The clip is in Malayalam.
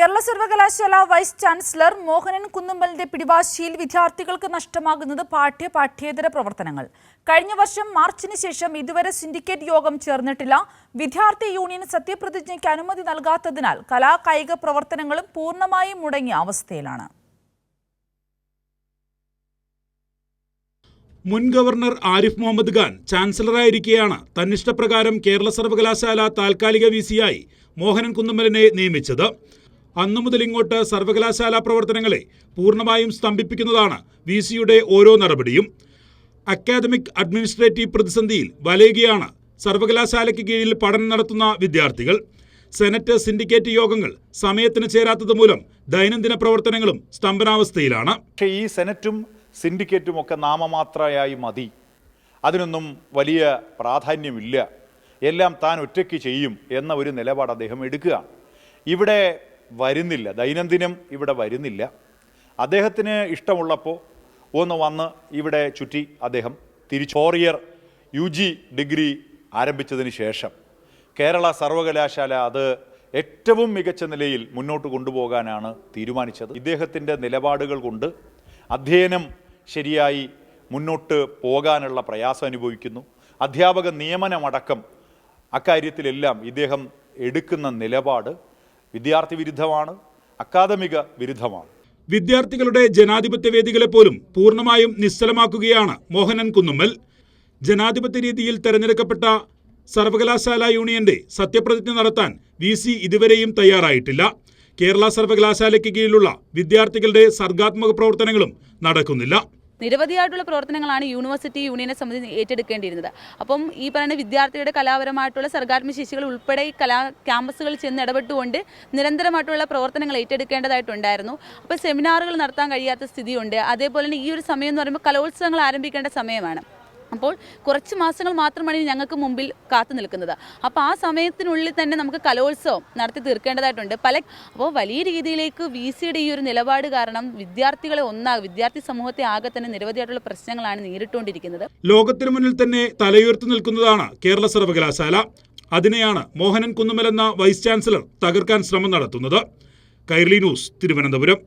കേരള സർവകലാശാല വൈസ് ചാൻസലർ മോഹനൻ കുന്നുമ്പലിന്റെ പിടിവാശിയിൽ വിദ്യാർത്ഥികൾക്ക് നഷ്ടമാകുന്നത് പാഠ്യ പാഠ്യേതര പ്രവർത്തനങ്ങൾ. കഴിഞ്ഞ വർഷം മാർച്ചിന് ശേഷം ഇതുവരെ സിൻഡിക്കേറ്റ് യോഗം ചേർന്നിട്ടില്ല. വിദ്യാർത്ഥി യൂണിയൻ സത്യപ്രതിജ്ഞയ്ക്ക് അനുമതി നൽകാത്തതിനാൽ കലാ കായിക പ്രവർത്തനങ്ങളും പൂർണമായും മുടങ്ങിയ അവസ്ഥയിലാണ്. മുൻ ഗവർണർ ആരിഫ് മുഹമ്മദ് ഖാൻ ചാൻസലറായിരിക്കെയാണ് തന്നിഷ്ടപ്രകാരം കേരള സർവകലാശാല താൽക്കാലിക വി സിയായി മോഹനൻ കുന്നുമ്മലിനെ നിയമിച്ചത്. അന്നു മുതൽ ഇങ്ങോട്ട് സർവകലാശാല പ്രവർത്തനങ്ങളെ പൂർണമായും സ്തംഭിപ്പിക്കുന്നതാണ് വി സിയുടെ ഓരോ നടപടിയും. അക്കാദമിക് അഡ്മിനിസ്ട്രേറ്റീവ് പ്രതിസന്ധിയിൽ വലയുകയാണ് സർവകലാശാലയ്ക്ക് കീഴിൽ പഠനം നടത്തുന്ന വിദ്യാർത്ഥികൾ. സെനറ്റ് സിൻഡിക്കേറ്റ് യോഗങ്ങൾ സമയത്തിന് ചേരാത്തത് മൂലം ദൈനംദിന പ്രവർത്തനങ്ങളും സ്തംഭനാവസ്ഥയിലാണ്. പക്ഷേ ഈ സെനറ്റും സിൻഡിക്കേറ്റും ഒക്കെ നാമമാത്രയായി മതി. അതിനൊന്നും വലിയ പ്രാധാന്യമില്ല. എല്ലാം താൻ ഒറ്റയ്ക്ക് ചെയ്യും എന്ന ഒരു നിലപാട് അദ്ദേഹം എടുക്കുക ഇവിടെ വരുന്നില്ല. ദൈനംദിനം ഇവിടെ വരുന്നില്ല. അദ്ദേഹത്തിന് ഇഷ്ടമുള്ളപ്പോൾ ഒന്ന് വന്ന് ഇവിടെ ചുറ്റി അദ്ദേഹം തിരിച്ച്. Four year U G degree ആരംഭിച്ചതിന് ശേഷം കേരള സർവകലാശാല അത് ഏറ്റവും മികച്ച നിലയിൽ മുന്നോട്ട് കൊണ്ടുപോകാനാണ് തീരുമാനിച്ചത്. ഇദ്ദേഹത്തിന്റെ നിലപാടുകൾ കൊണ്ട് അധ്യയനം ശരിയായി മുന്നോട്ട് പോകാനുള്ള പ്രയാസം അനുഭവിക്കുന്നു. അധ്യാപക നിയമനമടക്കം അക്കാര്യത്തിലെല്ലാം ഇദ്ദേഹം എടുക്കുന്ന നിലപാട് വിദ്യാർത്ഥി വിരുദ്ധമാണ് അക്കാദമിക വിരുദ്ധമാണ്. വിദ്യാർത്ഥികളുടെ ജനാധിപത്യ വേദികളെ പോലും പൂർണമായും നിശ്ചലമാക്കുകയാണ് മോഹനൻ കുന്നുമ്മൽ. ജനാധിപത്യ രീതിയിൽ തെരഞ്ഞെടുക്കപ്പെട്ട സർവകലാശാല യൂണിയന്റെ സത്യപ്രതിജ്ഞ നടത്താൻ വി സി ഇതുവരെയും തയ്യാറായിട്ടില്ല. കേരള സർവകലാശാലയ്ക്ക് കീഴിലുള്ള വിദ്യാർത്ഥികളുടെ സർഗാത്മക പ്രവർത്തനങ്ങളും നടക്കുന്നില്ല. നിരവധിയായിട്ടുള്ള പ്രവർത്തനങ്ങളാണ് യൂണിവേഴ്സിറ്റി യൂണിയനെ സംബന്ധിച്ച് ഏറ്റെടുക്കേണ്ടിയിരുന്നത്. അപ്പം ഈ പറയുന്ന വിദ്യാർത്ഥിയുടെ കലാപരമായിട്ടുള്ള സർഗാത്മക ശേഷികൾ ഉൾപ്പെടെ ഈ കലാ ക്യാമ്പസുകളിൽ ചെന്ന് ഇടപെട്ടുകൊണ്ട് നിരന്തരമായിട്ടുള്ള പ്രവർത്തനങ്ങൾ ഏറ്റെടുക്കേണ്ടതായിട്ടുണ്ടായിരുന്നു. അപ്പോൾ സെമിനാറുകൾ നടത്താൻ കഴിയാത്ത സ്ഥിതിയുണ്ട്. അതേപോലെ തന്നെ ഈ ഒരു സമയം എന്ന് പറയുമ്പോൾ കലോത്സവങ്ങൾ ആരംഭിക്കേണ്ട സമയമാണ്. അപ്പോൾ കുറച്ച് മാസങ്ങൾ മാത്രമാണ് ഇനി ഞങ്ങൾക്ക് മുമ്പിൽ കാത്തു നിൽക്കുന്നത്. അപ്പോൾ ആ സമയത്തിനുള്ളിൽ തന്നെ നമുക്ക് കലോത്സവം നടത്തി തീർക്കേണ്ടതായിട്ടുണ്ട്. പല അപ്പോൾ വലിയ രീതിയിലേക്ക് വി സിയുടെ ഈ ഒരു നിലപാട് കാരണം വിദ്യാർത്ഥികളെ ഒന്നാ വിദ്യാർത്ഥി സമൂഹത്തെ ആകെ തന്നെ നിരവധിയായിട്ടുള്ള പ്രശ്നങ്ങളാണ് നേരിട്ടുകൊണ്ടിരിക്കുന്നത്. ലോകത്തിന് മുന്നിൽ തന്നെ തലയുയർത്തി നിൽക്കുന്നതാണ് കേരള സർവകലാശാല. അതിനെയാണ് മോഹനൻ കുന്നുമൽ എന്ന വൈസ് ചാൻസലർ തകർക്കാൻ ശ്രമം നടത്തുന്നത്. കൈർലി ന്യൂസ് തിരുവനന്തപുരം.